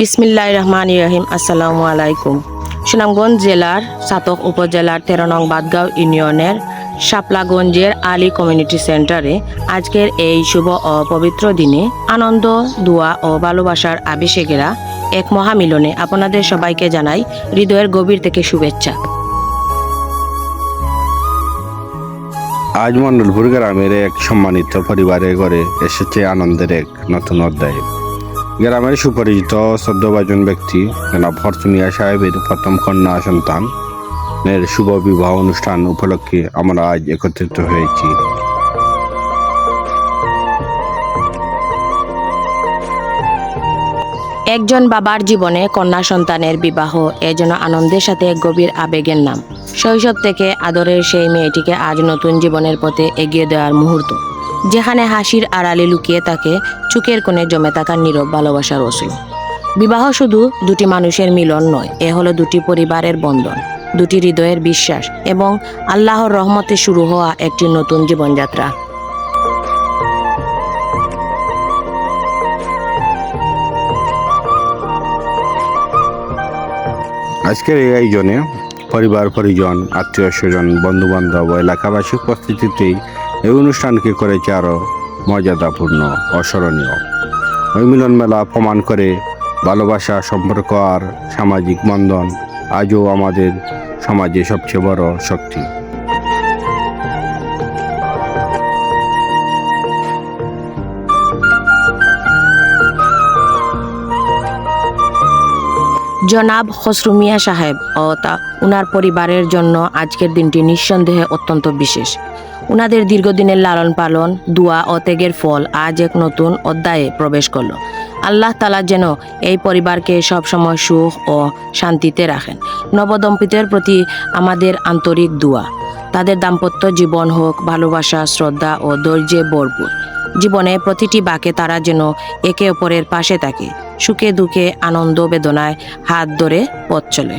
বিসমিল্লাহ রহমান রহিম, আসসালামু আলাইকুম। সুনামগঞ্জ জেলার সাতক উপজেলার তেরো নং বাদগাঁও ইউনিয়নের শাপলাগঞ্জের আলী কমিউনিটি সেন্টারে আজকের এই শুভ ও পবিত্র দিনে আনন্দ, দোয়া ও ভালোবাসার আবেশেগেরা এক মহামিলনে আপনাদের সবাইকে জানাই হৃদয়ের গভীর থেকে শুভেচ্ছা। আজ মন্ডলপুর গ্রামের এক সম্মানিত পরিবারের ঘরে এসেছে আনন্দের এক নতুন অধ্যায়। গ্রামের সুপরিচিত সদ্যবাজন ব্যক্তি, জনাব ফরচুনিয়া সাহেবের প্রথম কন্যা সন্তান। এর শুভ বিবাহ অনুষ্ঠান উপলক্ষে আমরা আজ একত্রিত হয়েছি। একজন বাবার জীবনে কন্যা সন্তানের বিবাহ এ যেন আনন্দের সাথে গভীর আবেগের নাম। শৈশব থেকে আদরের সেই মেয়েটিকে আজ নতুন জীবনের পথে এগিয়ে দেওয়ার মুহূর্ত। যেখানে হাসির আড়ালে লুকিয়ে থাকে চুকের কোণে জমে থাকার নীরব ভালোবাসার অসুল বিবাহ শুধু দুটি মানুষের মিলন নয়, এ হলো দুটি পরিবারের বন্ধন, দুটি হৃদয়ের বিশ্বাস এবং আল্লাহর রহমতে শুরু হওয়া একটি নতুন জীবনযাত্রা। আজকের এই আয়োজনে পরিবার, পরিজন, আত্মীয় স্বজন, বন্ধুবান্ধব ও এলাকাবাসীর উপস্থিতিতেই এই অনুষ্ঠানকে করেছে আরও মর্যাদাপূর্ণ অস্মরণীয় ওই মিলন মেলা প্রমাণ করে ভালোবাসা, সম্পর্ক আর সামাজিক বন্ধন আজও আমাদের সমাজে সবচেয়ে বড় শক্তি। জনাব খসরু মিয়া সাহেব ও তা উনার পরিবারের জন্য আজকের দিনটি নিঃসন্দেহে অত্যন্ত বিশেষ। উনাদের দীর্ঘদিনের লালন পালন, দোয়া ও ত্যাগের ফল আজ এক নতুন অধ্যায়ে প্রবেশ করল। আল্লাহ তালা যেন এই পরিবারকে সবসময় সুখ ও শান্তিতে রাখেন। নবদম্পিতের প্রতি আমাদের আন্তরিক দোয়া। তাদের দাম্পত্য জীবন হোক, ভালোবাসা, শ্রদ্ধা ও ধৈর্যে ভরপুর। জীবনে প্রতিটি বাকে তারা যেন একে অপরের পাশে থাকে। সুখে দুঃখে আনন্দ বেদনায় হাত ধরে পথ চলে।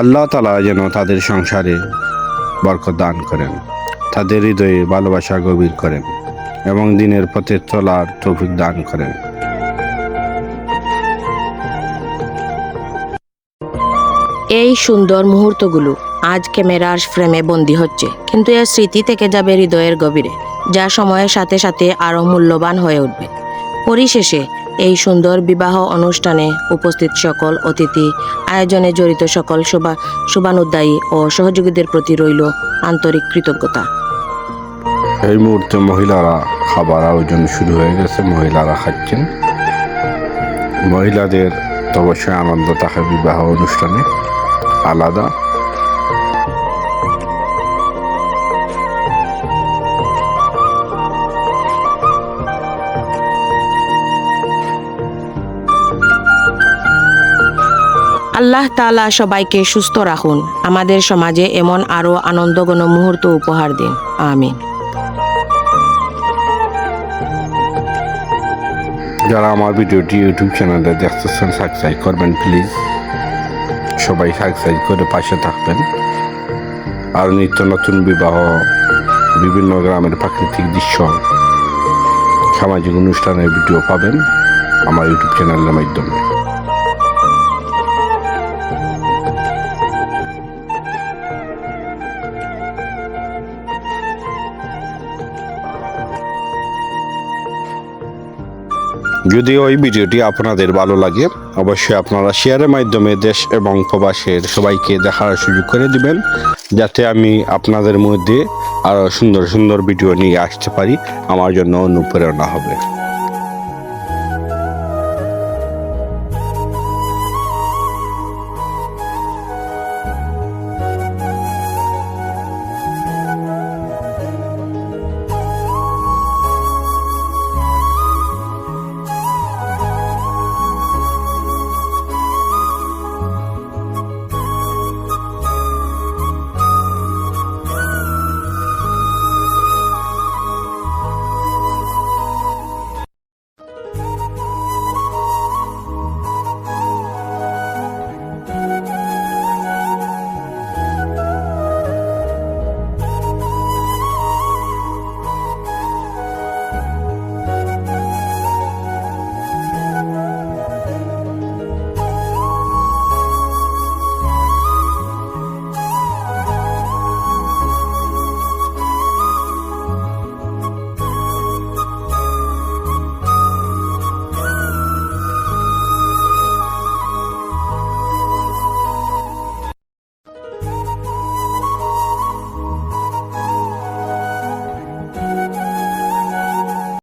আল্লাহ তালা যেন তাদের সংসারে বরকত দান করেন তাদের হৃদয়ে ভালোবাসা গভীর করেন এবং দিনের পথে চলার তৌফিক দান করেন। এই সুন্দর মুহূর্তগুলো আজ ক্যামেরার ফ্রেমে বন্দি হচ্ছে, কিন্তু এর স্মৃতি থেকে যাবে হৃদয়ের গভীরে, যা সময়ের সাথে সাথে আরও মূল্যবান হয়ে উঠবে। পরিশেষে, এই সুন্দর বিবাহ অনুষ্ঠানে উপস্থিত সকল অতিথি, আয়োজনে জড়িত সকল শুভা শুভানুদ্দায়ী ও সহযোগীদের প্রতি রইল আন্তরিক কৃতজ্ঞতা। এই মুহূর্তে মহিলারা খাবার আয়োজন শুরু হয়ে গেছে, মহিলারা খাচ্ছেন। মহিলাদের অবশ্যই আনন্দ থাকে বিবাহ অনুষ্ঠানে আলাদা। আল্লাহ তালা সবাইকে সুস্থ রাখুন। আমাদের সমাজে এমন আরও আনন্দঘন মুহূর্ত উপহার দিন। আমিন। যারা আমার ভিডিওটি ইউটিউব চ্যানেলে দেখতেছেন সাবস্ক্রাইব করবেন প্লিজ সবাই সাবস্ক্রাইব করে পাশে থাকবেন। আর নিত্য নতুন বিবাহ, বিভিন্ন গ্রামের প্রাকৃতিক দৃশ্য, সামাজিক অনুষ্ঠানের ভিডিও পাবেন আমার ইউটিউব চ্যানেলের মাধ্যমে। যদি ওই ভিডিওটি আপনাদের ভালো লাগে, অবশ্যই আপনারা শেয়ারের মাধ্যমে দেশ এবং প্রবাসের সবাইকে দেখার সুযোগ করে দিবেন, যাতে আমি আপনাদের মধ্যে আরও সুন্দর সুন্দর ভিডিও নিয়ে আসতে পারি, আমার জন্য অনুপ্রেরণা হবে।